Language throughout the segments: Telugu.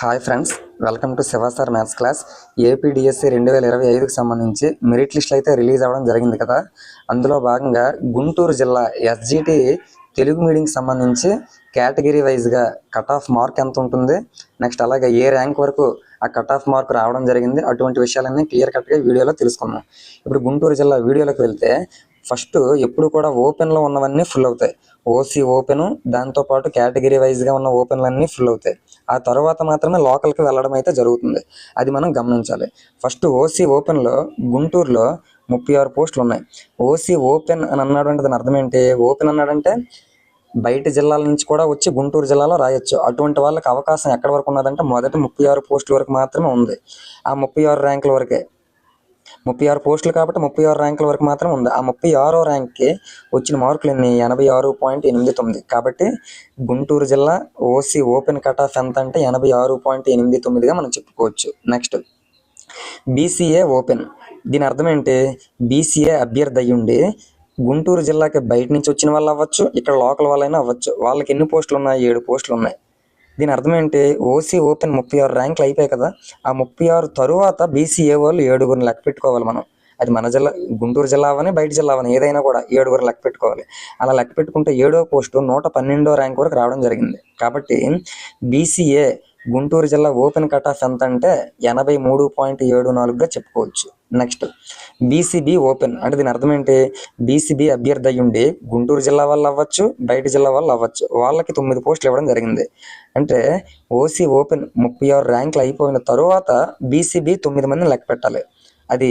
Hi friends welcome to Shiva sir maths class AP DSC రెండు వేల ఇరవై ఐదుకి సంబంధించి మెరిట్ లిస్టులు అయితే రిలీజ్ అవ్వడం జరిగింది కదా. అందులో భాగంగా గుంటూరు జిల్లా ఎస్జిటి తెలుగు మీడియంకి సంబంధించి కేటగిరీ వైజ్గా కట్ ఆఫ్ మార్క్ ఎంత ఉంటుంది? నెక్స్ట్ అలాగే ఏ ర్యాంక్ వరకు ఆ కట్ ఆఫ్ మార్క్ రావడం జరిగింది? అటువంటి విషయాలన్నీ క్లియర్ కట్గా వీడియోలో తెలుసుకుందాం. ఇప్పుడు గుంటూరు జిల్లా వీడియోలోకి వెళ్తే ఫస్ట్ ఎప్పుడు కూడా ఓపెన్లో ఉన్నవన్నీ ఫుల్ అవుతాయి. ఓసీ ఓపెన్ దాంతోపాటు కేటగిరీ వైజ్గా ఉన్న ఓపెన్లన్నీ ఫుల్ అవుతాయి. ఆ తర్వాత మాత్రమే లోకల్కి వెళ్ళడం అయితే జరుగుతుంది. అది మనం గమనించాలి. ఫస్ట్ ఓసీ ఓపెన్లో గుంటూరులో ముప్పై ఆరు పోస్టులు ఉన్నాయి. ఓసీ ఓపెన్ అని అన్నాడు అంటే దాని అర్థం ఏంటి? ఓపెన్ అన్నాడంటే బయట జిల్లాల నుంచి కూడా వచ్చి గుంటూరు జిల్లాలో రాయొచ్చు. అటువంటి వాళ్ళకి అవకాశం ఎక్కడి వరకు ఉన్నదంటే మొదటి ముప్పై ఆరు పోస్టుల వరకు మాత్రమే ఉంది. ఆ ముప్పై ఆరు ర్యాంకుల వరకే. ముప్పై ఆరు పోస్టులు కాబట్టి ముప్పై ఆరు ర్యాంకుల వరకు మాత్రం ఉంది. ఆ ముప్పై ఆరో ర్యాంక్కి వచ్చిన మార్కులు ఎన్ని ఎనభై ఆరు పాయింట్ ఎనిమిది తొమ్మిది. కాబట్టి గుంటూరు జిల్లా ఓసీ ఓపెన్ కట్ ఆఫ్ ఎంత అంటే ఎనభై ఆరు పాయింట్ ఎనిమిది తొమ్మిదిగా మనం చెప్పుకోవచ్చు. Next BCA open. దీని అర్థం ఏంటి? బీసీఏ అభ్యర్థి అయ్యుండి ఉండి గుంటూరు జిల్లాకి బయట నుంచి వచ్చిన వాళ్ళు అవ్వచ్చు ఇక్కడ లోకల్ వాళ్ళైనా అవ్వచ్చు. వాళ్ళకి ఎన్ని పోస్టులు ఉన్నాయి? ఏడు పోస్టులు ఉన్నాయి. దీని అర్థం ఏంటి? ఓసీ ఓపెన్ ముప్పై ఆరు ర్యాంకులు అయిపోయాయి కదా. ఆ ముప్పై ఆరు తరువాత బీసీఏ వాళ్ళు ఏడుగురిని లెక్క పెట్టుకోవాలి మనం. అది మన జిల్లా గుంటూరు జిల్లా అవని బయట జిల్లా అవని ఏదైనా కూడా ఏడుగురు లెక్క పెట్టుకోవాలి. అలా లెక్క పెట్టుకుంటే ఏడో పోస్టు నూట పన్నెండో ర్యాంక్ వరకు రావడం జరిగింది. కాబట్టి బీసీఏ గుంటూరు జిల్లా ఓపెన్ కట్ ఆఫ్ ఎంత అంటే ఎనభై మూడు పాయింట్ ఏడు నాలుగుగా చెప్పుకోవచ్చు. Next BCB open. అంటే దీని అర్థం ఏంటి? బీసీబీ అభ్యర్థి అయ్యి ఉండి గుంటూరు జిల్లా వాళ్ళు అవ్వచ్చు బయట జిల్లా వాళ్ళు అవ్వచ్చు. వాళ్ళకి తొమ్మిది పోస్టులు ఇవ్వడం జరిగింది. అంటే ఓసీ ఓపెన్ ముప్పై ఆరు ర్యాంకులు అయిపోయిన తర్వాత బీసీబీ తొమ్మిది మందిని లెక్క పెట్టాలి అది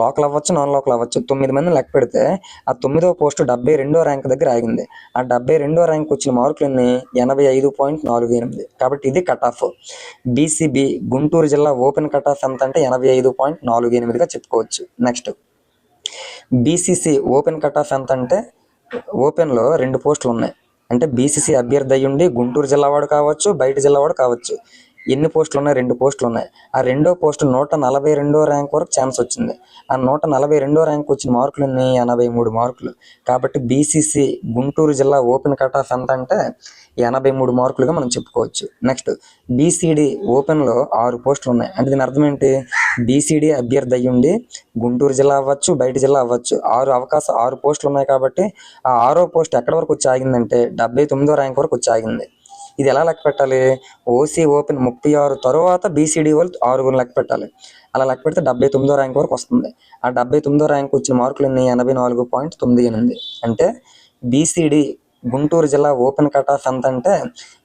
లోకల్ అవ్వచ్చు నాన్ లోకల్ అవ్వచ్చు. తొమ్మిది మంది లెక్క పెడితే ఆ తొమ్మిదో పోస్టు డెబ్బై రెండో ర్యాంక్ దగ్గర ఆగింది. ఆ డెబ్బై రెండో ర్యాంక్ వచ్చిన మార్కులన్నీ ఎనభై ఐదు పాయింట్ నాలుగు ఎనిమిది. కాబట్టి ఇది కట్ ఆఫ్ బీసీబీ గుంటూరు జిల్లా ఓపెన్ కట్ ఆఫ్ ఎంత అంటే ఎనభై ఐదు పాయింట్ నాలుగు ఎనిమిదిగా చెప్పుకోవచ్చు. Next BCC open cut off ఎంత అంటే ఓపెన్లో రెండు పోస్టులు ఉన్నాయి. అంటే బీసీసీ అభ్యర్థి అయ్యుండి గుంటూరు జిల్లా వాడు కావచ్చు బయట జిల్లా వాడు కావచ్చు. ఎన్ని పోస్టులు ఉన్నాయి రెండు పోస్టులు ఉన్నాయి ఆ రెండో పోస్టు నూట నలభై రెండో ర్యాంక్ వరకు ఛాన్స్ వచ్చింది. ఆ నూట నలభై రెండో ర్యాంక్ వచ్చిన మార్కులు ఉన్నాయి ఎనభై మూడు మార్కులు. కాబట్టి బీసీసీ గుంటూరు జిల్లా ఓపెన్ కట్ ఆఫ్ ఎంత అంటే ఎనభై మూడు మార్కులుగా మనం చెప్పుకోవచ్చు. నెక్స్ట్ బీసీడీ ఓపెన్లో ఆరు పోస్టులు ఉన్నాయి అంటే దీని అర్థం ఏంటి? బీసీడీ అభ్యర్థి అయ్యుండి గుంటూరు జిల్లా అవ్వచ్చు బయట జిల్లా అవ్వచ్చు. ఆరు అవకాశం ఆరు పోస్టులు ఉన్నాయి కాబట్టి ఆ ఆరో పోస్ట్ ఎక్కడి వరకు వచ్చి ఆగిందంటే డెబ్బై తొమ్మిదో ర్యాంక్ వరకు వచ్చి ఆగింది. ఇది ఎలా లెక్క పెట్టాలి? ఓసీ ఓపెన్ ముప్పై ఆరు తర్వాత బీసీడీ వాళ్ళు ఆరుగురు లెక్క పెట్టాలి. అలా లెక్క పెడితే డెబ్బై తొమ్మిదో ర్యాంక్ వరకు వస్తుంది. ఆ డెబ్బై తొమ్మిదో ర్యాంక్ వచ్చిన మార్కులు ఎన్ని? ఎనభై నాలుగు పాయింట్ తొమ్మిది ఎనిమిది. అంటే బీసీడీ గుంటూరు జిల్లా ఓపెన్ కట్ ఆఫ్ ఎంత అంటే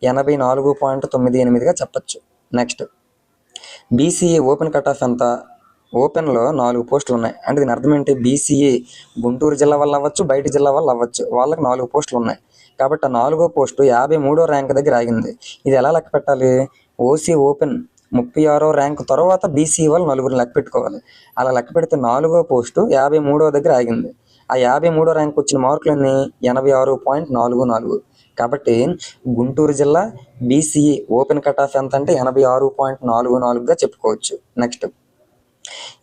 ఎనభై నాలుగు పాయింట్ తొమ్మిది ఎనిమిదిగా చెప్పచ్చు. Next. BCA open cut off ఎంత? ఓపెన్లో నాలుగు పోస్టులు ఉన్నాయి. అంటే దీని అర్థం ఏంటి? బీసీఏ గుంటూరు జిల్లా వల్ల అవ్వచ్చు బయట జిల్లా వల్ల అవ్వచ్చు. వాళ్ళకి నాలుగు పోస్టులు ఉన్నాయి. కాబట్టి ఆ నాలుగో పోస్టు యాభై మూడో ర్యాంక్ దగ్గర ఆగింది. ఇది ఎలా లెక్క పెట్టాలి? ఓసీ ఓపెన్ ముప్పై ఆరో ర్యాంక్ తర్వాత బీసీ వాళ్ళు నలుగురు లెక్క పెట్టుకోవాలి. అలా లెక్క పెడితే నాలుగో పోస్టు యాభై మూడో దగ్గర ఆగింది. ఆ యాభై మూడో ర్యాంక్ వచ్చిన మార్కులన్నీ ఎనభై ఆరు పాయింట్ నాలుగు నాలుగు. కాబట్టి గుంటూరు జిల్లా బీసీఈ ఓపెన్ కట్ ఆఫ్ ఎంత అంటే ఎనభై ఆరు పాయింట్ నాలుగు నాలుగుగా చెప్పుకోవచ్చు. Next.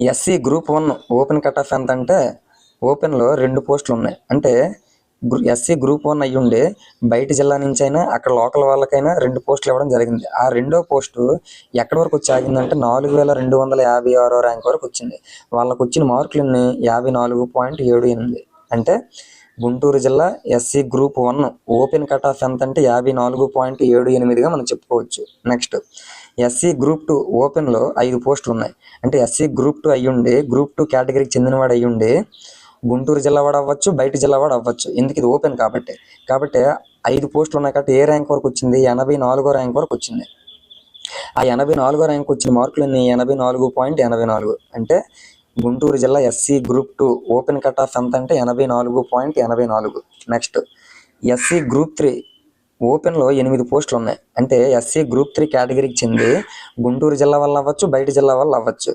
SC group one open cut off ఎంత అంటే ఓపెన్లో రెండు పోస్టులు ఉన్నాయి. అంటే ఎస్సీ గ్రూప్ వన్ అయ్యి ఉండే బయట జిల్లా నుంచి అయినా అక్కడ లోకల్ వాళ్ళకైనా రెండు పోస్టులు ఇవ్వడం జరిగింది. ఆ రెండో పోస్టు ఎక్కడి వరకు వచ్చి ఆగిందంటే నాలుగు వేల రెండు వందల యాభై ఆరో ర్యాంక్ వరకు వచ్చింది. వాళ్ళకు వచ్చిన మార్కులన్నీ యాభై నాలుగు పాయింట్ ఏడు ఎనిమిది. అంటే గుంటూరు జిల్లా SC group one open cut off ఎంత అంటే యాభై నాలుగు పాయింట్ ఏడు ఎనిమిదిగా మనం చెప్పుకోవచ్చు. నెక్స్ట్ ఎస్సీ గ్రూప్ టూ ఓపెన్లో ఐదు పోస్టులు ఉన్నాయి. అంటే ఎస్సీ గ్రూప్ టూ అయ్యుండి గ్రూప్ టూ కేటగిరీకి చెందినవాడు అయ్యుండి గుంటూరు జిల్లా వాడు అవ్వచ్చు బయట జిల్లా వాడు అవ్వచ్చు. ఎందుకు ఇది ఓపెన్ కాబట్టి? కాబట్టి ఐదు పోస్టులు ఉన్నాయి కాబట్టి ఏ ర్యాంక్ వరకు వచ్చింది? ఎనభై నాలుగో ర్యాంక్ వరకు వచ్చింది. ఆ ఎనభై నాలుగో ర్యాంక్ వచ్చిన మార్కులన్నీ ఎనభై నాలుగు పాయింట్ ఎనభై నాలుగు. అంటే గుంటూరు జిల్లా SC group two open cut off ఎంత అంటే ఎనభై నాలుగు పాయింట్ ఎనభై నాలుగు. నెక్స్ట్ ఎస్సీ గ్రూప్ త్రీ ఓపెన్లో ఎనిమిది పోస్టులు ఉన్నాయి. అంటే ఎస్సీ గ్రూప్ త్రీ కేటగిరీకి చెంది గుంటూరు జిల్లా వల్ల అవ్వచ్చు బయట జిల్లా వల్ల అవ్వచ్చు.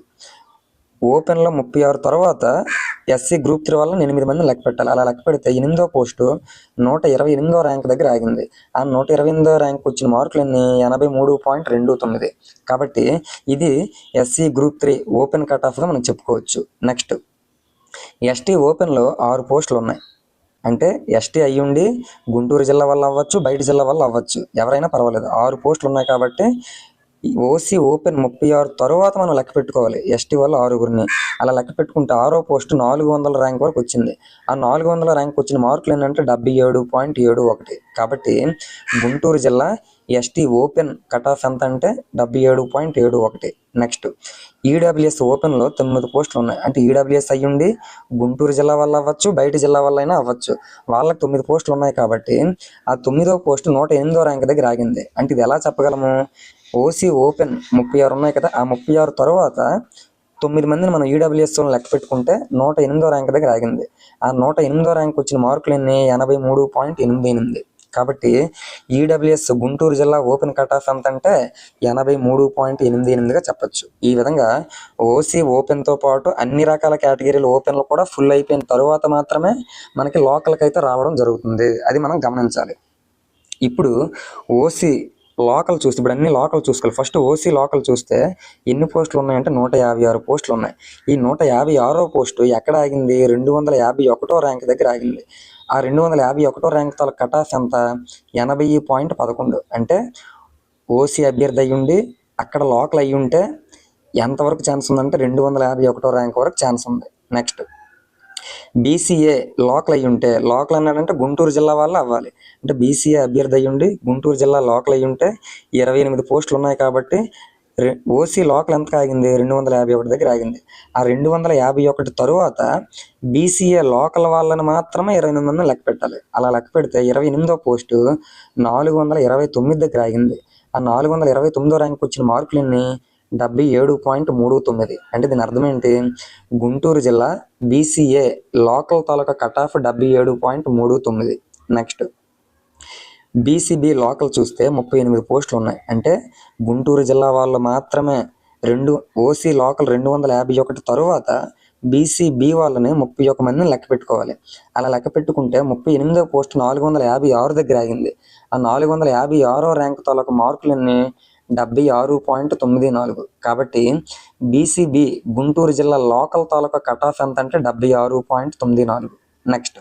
ఓపెన్లో ముప్పై ఆరు తర్వాత ఎస్సీ గ్రూప్ త్రీ వల్ల ఎనిమిది మంది లెక్క పెట్టాలి. అలా లెక్క పెడితే ఎనిమిదో పోస్టు నూట ఇరవై ఎనిమిదో ర్యాంక్ దగ్గర ఆగింది. ఆ నూట ఇరవై ఎనిమిదో ర్యాంక్ వచ్చిన మార్కులు ఎనభై మూడు పాయింట్ రెండు తొమ్మిది. కాబట్టి ఇది SC group three open cut ఆఫ్గా మనం చెప్పుకోవచ్చు. నెక్స్ట్. ఎస్టీ ఓపెన్లో ఆరు పోస్టులు ఉన్నాయి. అంటే ఎస్టీ అయ్యుండి గుంటూరు జిల్లా వల్ల అవ్వచ్చు బయట జిల్లా వల్ల అవ్వచ్చు. ఎవరైనా పర్వాలేదు. ఆరు పోస్టులు ఉన్నాయి కాబట్టి ఓసీ ఓపెన్ ముప్పై ఆరు తర్వాత మనం లెక్క పెట్టుకోవాలి. ఎస్టీ వాళ్ళు ఆరుగురిని. అలా లెక్క పెట్టుకుంటే ఆరో పోస్ట్ నాలుగు వందల ర్యాంక్ వరకు వచ్చింది. ఆ నాలుగు వందల ర్యాంక్ వచ్చిన మార్కులు ఏంటంటే డెబ్బై ఏడు పాయింట్ ఏడు ఒకటి. కాబట్టి గుంటూరు జిల్లా ఎస్టీ ఓపెన్ కట్ ఆఫ్ ఎంత అంటే డెబ్బై ఏడు పాయింట్ ఏడు ఒకటి. నెక్స్ట్ ఈడబ్ల్యూఎస్ ఓపెన్లో తొమ్మిది పోస్టులు ఉన్నాయి. అంటే ఈడబ్ల్యూఎస్ అయ్యుండి గుంటూరు జిల్లా వల్ల అవ్వచ్చు బయట జిల్లా వల్ల అయినా అవ్వచ్చు. వాళ్ళకి తొమ్మిది పోస్టులు ఉన్నాయి కాబట్టి ఆ తొమ్మిదో పోస్ట్ నూట ఎనిమిదో ర్యాంక్ దగ్గర ఆగింది. అంటే ఇది ఎలా చెప్పగలము? ఓసీ ఓపెన్ ముప్పై ఆరు ఉన్నాయి కదా ఆ ముప్పై ఆరు తర్వాత తొమ్మిది మందిని మనం ఈడబ్ల్యూఎస్లో లెక్క పెట్టుకుంటే నూట ఎనిమిదో ర్యాంక్ దగ్గర ఆగింది. ఆ నూట ఎనిమిదో ర్యాంక్ వచ్చిన మార్కులు ఎన్ని? ఎనభై మూడు పాయింట్ ఎనిమిది ఎనిమిది. కాబట్టి ఈడబ్ల్యూఎస్ గుంటూరు జిల్లా ఓపెన్ కట్ ఆఫ్ ఎంత అంటే ఎనభై మూడు పాయింట్ ఎనిమిది ఎనిమిదిగా చెప్పొచ్చు. ఈ విధంగా ఓసీ ఓపెన్తో పాటు అన్ని రకాల కేటగిరీలు ఓపెన్లు కూడా ఫుల్ అయిపోయిన తరువాత మాత్రమే మనకి లోకల్కి అయితే రావడం జరుగుతుంది. అది మనం గమనించాలి. ఇప్పుడు ఓసీ లోకల్ చూస్తే ఇప్పుడు అన్ని లోకల్ చూసుకోవాలి. ఫస్ట్ ఓసీ లోకల్ చూస్తే ఎన్ని పోస్టులు ఉన్నాయంటే నూట యాభై ఆరు పోస్టులు ఉన్నాయి. ఈ నూట యాభై ఆరో పోస్టు ఎక్కడ ఆగింది? రెండు వందల యాభై ఒకటో ర్యాంక్ దగ్గర ఆగింది. ఆ రెండు వందల యాభై ఒకటో ర్యాంక్ తల కట్ ఎంత? ఎనభై పాయింట్ పదకొండు. అంటే ఓసీ అభ్యర్థి అయ్యుండి అక్కడ లోకల్ అయ్యి ఉంటే ఎంతవరకు ఛాన్స్ ఉందంటే రెండు వందల యాభై ఒకటో ర్యాంక్ వరకు ఛాన్స్ ఉంది. నెక్స్ట్ బీసీఏ లోకల్ అయ్యి ఉంటే లోకల్ అన్నాడంటే గుంటూరు జిల్లా వాళ్ళు అవ్వాలి. అంటే బీసీఏ అభ్యర్థి అయ్యి ఉండి గుంటూరు జిల్లా లోకల్ అయ్యి ఉంటే ఇరవై ఎనిమిది పోస్టులు ఉన్నాయి కాబట్టి ఓసీ లోకల్ ఎంత ఆగింది రెండు వందల యాభై ఒకటి దగ్గర ఆగింది. ఆ రెండు వందల యాభై ఒకటి తరువాత బీసీఏ లోకల్ వాళ్ళని మాత్రమే ఇరవై ఎనిమిది మందిని లెక్క పెట్టాలి. అలా లెక్క పెడితే ఇరవై ఎనిమిదో పోస్టు నాలుగు వందల ఇరవై తొమ్మిది దగ్గర ఆగింది. ఆ నాలుగు వందల ఇరవై తొమ్మిదో ర్యాంక్ వచ్చిన మార్కులు డెబ్బై ఏడు పాయింట్ మూడు తొమ్మిది. అంటే దీని అర్థం ఏంటి? గుంటూరు జిల్లా BCA local taluka cut off డెబ్బై ఏడు పాయింట్ మూడు తొమ్మిది. నెక్స్ట్. బీసీబీ లోకల్ చూస్తే ముప్పై ఎనిమిది పోస్టులు ఉన్నాయి. అంటే గుంటూరు జిల్లా వాళ్ళు మాత్రమే రెండు ఓసీ లోకల్ రెండు వందల యాభై ఒకటి తరువాత బీసీబీ వాళ్ళని ముప్పై ఒక మందిని లెక్క పెట్టుకోవాలి. అలా లెక్క పెట్టుకుంటే ముప్పై ఎనిమిదో పోస్ట్ నాలుగు వందల యాభై ఆరు దగ్గర ఆగింది. ఆ నాలుగు వందల యాభై ఆరో ర్యాంక్ తాలూకా మార్కులన్నీ డెబ్బై ఆరు పాయింట్ తొమ్మిది నాలుగు. కాబట్టి బీసీబీ గుంటూరు జిల్లా లోకల్ తాలూకా కట్ ఆఫ్ ఎంత అంటే డెబ్బై ఆరు పాయింట్ తొమ్మిది నాలుగు. నెక్స్ట్.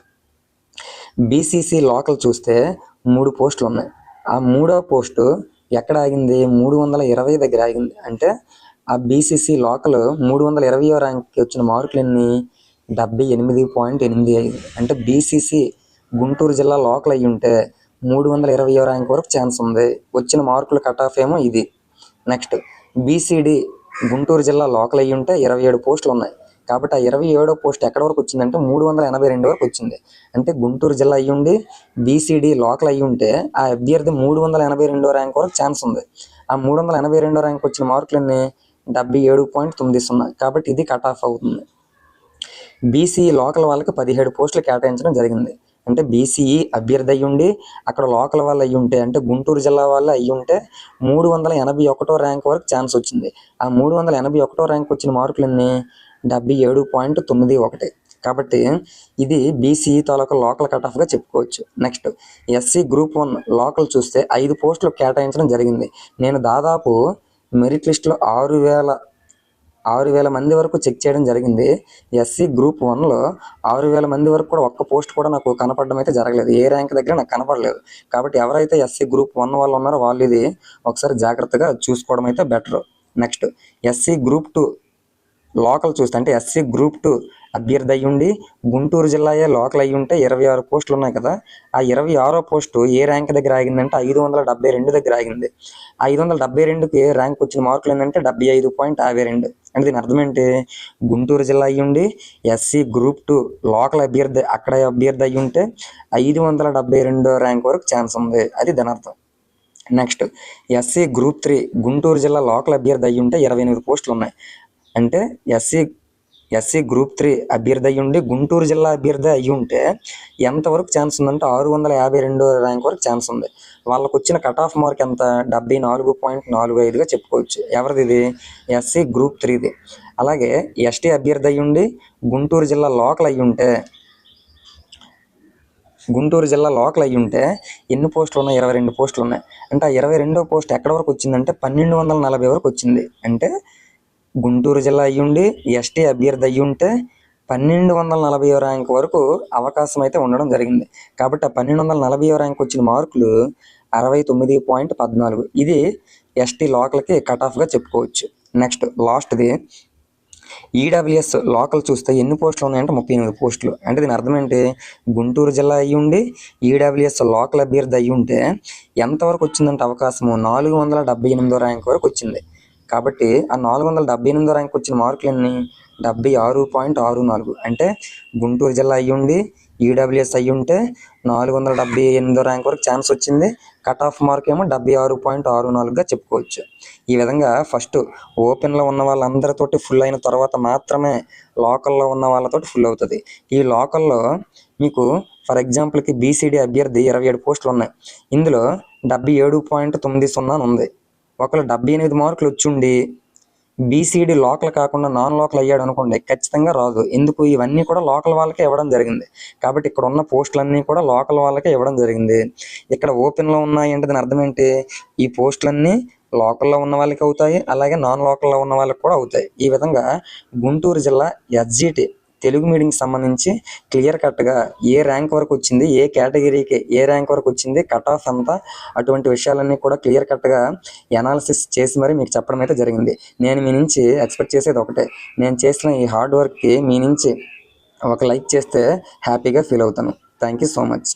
బీసీసీ లోకల్ చూస్తే మూడు పోస్టులు ఉన్నాయి. ఆ మూడో పోస్టు ఎక్కడ ఆగింది? మూడు వందల ఇరవై దగ్గర ఆగింది. అంటే ఆ బీసీసీ లోకల్ మూడు వందల ఇరవయో ర్యాంక్కి వచ్చిన మార్కులు ఎన్ని? డెబ్బై ఎనిమిది పాయింట్ ఎనిమిది ఐదు. అంటే బీసీసీ గుంటూరు జిల్లా లోకల్ అయ్యి ఉంటే మూడు వందల ఇరవయో ర్యాంక్ వరకు ఛాన్స్ ఉంది. వచ్చిన మార్కుల కట్ ఆఫ్ ఏమో ఇది. నెక్స్ట్ బీసీడీ గుంటూరు జిల్లా లోకల్ అయ్యి ఉంటే ఇరవై ఏడు పోస్టులు ఉన్నాయి. కాబట్టి ఆ ఇరవై ఏడో పోస్ట్ ఎక్కడ వరకు వచ్చిందంటే మూడు వందల ఎనభై రెండు వరకు వచ్చింది. అంటే గుంటూరు జిల్లా అయ్యుండి బీసీడీ లోకల్ అయ్యి ఉంటే ఆ అభ్యర్థి మూడు వందల ఎనభై రెండో ర్యాంక్ వరకు ఛాన్స్ ఉంది. ఆ మూడు వందల ఎనభై రెండో ర్యాంక్ వచ్చిన మార్కులన్నీ డెబ్బై ఏడు పాయింట్ తొమ్మిది సున్నా కాబట్టి ఇది కట్ ఆఫ్ అవుతుంది. బీసీఈ లోకల్ వాళ్ళకి పదిహేడు పోస్టులు కేటాయించడం జరిగింది. అంటే బీసీఈ అభ్యర్థి అయ్యుండి అక్కడ లోకల్ వాళ్ళు అయ్యి ఉంటే అంటే గుంటూరు జిల్లా వాళ్ళు అయ్యి ఉంటే మూడు వందల ఎనభై ఒకటో ర్యాంక్ వరకు ఛాన్స్ వచ్చింది. ఆ మూడు వందల ఎనభై ఒకటో ర్యాంక్ వచ్చిన మార్కులన్నీ డెబ్బై ఏడు పాయింట్ తొమ్మిది ఒకటి. కాబట్టి ఇది బీసీఈ తాలూకా లోకల్ కట్ ఆఫ్గా చెప్పుకోవచ్చు. Next SC group one local చూస్తే ఐదు పోస్టులు కేటాయించడం జరిగింది. నేను దాదాపు మెరిట్ లిస్ట్లో ఆరు వేల ఆరు వేల మంది వరకు చెక్ చేయడం జరిగింది. ఎస్సీ గ్రూప్ వన్లో ఆరు వేల మంది వరకు కూడా ఒక్క పోస్ట్ కూడా నాకు కనపడడం అయితే జరగలేదు. ఏ ర్యాంక్ దగ్గర నాకు కనపడలేదు. కాబట్టి ఎవరైతే ఎస్సీ గ్రూప్ వన్ వాళ్ళు ఉన్నారో వాళ్ళు ఇది ఒకసారి జాగ్రత్తగా చూసుకోవడం అయితే better next SC group two local చూస్తే అంటే ఎస్సీ గ్రూప్ టూ అభ్యర్థి అయ్యుండి గుంటూరు జిల్లాయే లోకల్ అయ్యి ఉంటే ఇరవై ఆరు పోస్టులు ఉన్నాయి కదా. ఆ ఇరవై ఆరో పోస్టు ఏ ర్యాంక్ దగ్గర ఆగిందంటే ఐదు వందల డెబ్బై రెండు దగ్గర ఆగింది. ఐదు వందల డెబ్బై రెండుకి ర్యాంక్ వచ్చిన మార్కులు ఏంటంటే డెబ్బై ఐదు పాయింట్ యాభై రెండు. అంటే దీని అర్థం ఏంటి? గుంటూరు జిల్లా అయ్యి ఉండి ఎస్సీ గ్రూప్ టూ లోకల్ అభ్యర్థి అక్కడ అభ్యర్థి అయ్యి ఉంటే ఐదు వందల డెబ్బై రెండో ర్యాంక్ వరకు ఛాన్స్ ఉంది. అది దాని అర్థం. Next SC group three Guntur జిల్లా లోకల్ అభ్యర్థి అయ్యి ఉంటే ఇరవై ఎనిమిది పోస్టులు ఉన్నాయి. అంటే ఎస్సీ ఎస్సీ గ్రూప్ త్రీ అభ్యర్థి అయ్యి ఉండి గుంటూరు జిల్లా అభ్యర్థి అయ్యి ఉంటే ఎంతవరకు ఛాన్స్ ఉందంటే ఆరు వందల యాభై రెండో ర్యాంక్ వరకు ఛాన్స్ ఉంది. వాళ్ళకు వచ్చిన కట్ ఆఫ్ మార్క్ ఎంత? డెబ్బై నాలుగు పాయింట్ నాలుగు ఐదుగా చెప్పుకోవచ్చు. ఎవరిది ఇది? ఎస్సీ గ్రూప్ త్రీది అలాగే ఎస్టీ అభ్యర్థి అయ్యి ఉండి గుంటూరు జిల్లా లోకల్ అయ్యి ఉంటే గుంటూరు జిల్లా లోకల్ అయ్యి ఉంటే ఎన్ని పోస్టులు ఉన్నాయి? ఇరవై రెండు పోస్టులు ఉన్నాయి. అంటే ఆ ఇరవై రెండో పోస్ట్ ఎక్కడ వరకు వచ్చిందంటే పన్నెండు వందల నలభై వరకు వచ్చింది. అంటే గుంటూరు జిల్లా అయ్యి ఉండి ఎస్టీ అభ్యర్థి అయ్యి ఉంటే పన్నెండు వందల నలభై ర్యాంక్ వరకు అవకాశం అయితే ఉండడం జరిగింది. కాబట్టి ఆ పన్నెండు వందల నలభై ర్యాంక్ వచ్చిన మార్కులు అరవై తొమ్మిది పాయింట్ పద్నాలుగు. ఇది ఎస్టీ లోకల్కి కట్ ఆఫ్గా చెప్పుకోవచ్చు. నెక్స్ట్ లాస్ట్ది ఈడబ్ల్యూఎస్ లోకల్ చూస్తే ఎన్ని పోస్టులు ఉన్నాయంటే ముప్పై ఎనిమిది పోస్టులు. అంటే దీని అర్థం ఏంటి? గుంటూరు జిల్లా అయ్యి ఉండి ఈడబ్ల్యూఎస్ లోకల్ అభ్యర్థి అయ్యి ఉంటే ఎంతవరకు వచ్చిందంటే అవకాశము? నాలుగు వందల డెబ్బై ఎనిమిదో ర్యాంక్ వరకు వచ్చింది. కాబట్టి ఆ నాలుగు వందల డెబ్బై ఎనిమిది ర్యాంక్ వచ్చిన మార్కులు ఎన్ని? డెబ్బై ఆరు పాయింట్ ఆరు నాలుగు. అంటే గుంటూరు జిల్లా అయ్యి ఉండి ఈడబ్ల్యూఎస్ అయ్యి ఉంటే నాలుగు వందల డెబ్బై ఎనిమిదో ర్యాంక్ వరకు ఛాన్స్ వచ్చింది. కట్ ఆఫ్ మార్క్ ఏమో డెబ్బై ఆరు పాయింట్ ఆరు నాలుగుగా చెప్పుకోవచ్చు. ఈ విధంగా ఫస్ట్ ఓపెన్లో ఉన్న వాళ్ళందరితోటి ఫుల్ అయిన తర్వాత మాత్రమే లోకల్లో ఉన్న వాళ్ళతోటి ఫుల్ అవుతుంది. ఈ లోకల్లో మీకు ఫర్ ఎగ్జాంపుల్కి బీసీడీ అభ్యర్థి ఇరవై ఏడు పోస్టులు ఉన్నాయి ఇందులో డెబ్బై ఏడు పాయింట్ తొమ్మిది సున్నా అని ఉంది. ఒకరు డెబ్బై ఎనిమిది మార్కులు వచ్చుండి బీసీడీ లోకల్ కాకుండా నాన్ లోకల్ అయ్యాడు అనుకోండి ఖచ్చితంగా రాదు. ఎందుకు? ఇవన్నీ కూడా లోకల్ వాళ్ళకే ఇవ్వడం జరిగింది. కాబట్టి ఇక్కడ ఉన్న పోస్టులన్నీ కూడా లోకల్ వాళ్ళకే ఇవ్వడం జరిగింది. ఇక్కడ ఓపెన్లో ఉన్నాయి అంటే దాని అర్థం ఏంటి? ఈ పోస్టులన్నీ లోకల్లో ఉన్న వాళ్ళకి అవుతాయి అలాగే నాన్ లోకల్లో ఉన్న వాళ్ళకి కూడా అవుతాయి. ఈ విధంగా గుంటూరు జిల్లా ఎస్జిటి తెలుగు మీడియంకి సంబంధించి క్లియర్ కట్గా ఏ ర్యాంక్ వరకు వచ్చింది ఏ కేటగిరీకి ఏ ర్యాంక్ వరకు వచ్చింది కట్ ఆఫ్ అంతా అటువంటి విషయాలన్నీ కూడా క్లియర్ కట్గా ఎనాలిసిస్ చేసి మరి మీకు చెప్పడం అయితే జరిగింది. నేను మీ నుంచి ఎక్స్పెక్ట్ చేసేది ఒకటే. నేను చేసిన ఈ హార్డ్ వర్క్కి మీ నుంచి ఒక లైక్ చేస్తే హ్యాపీగా ఫీల్ అవుతాను. Thank you so much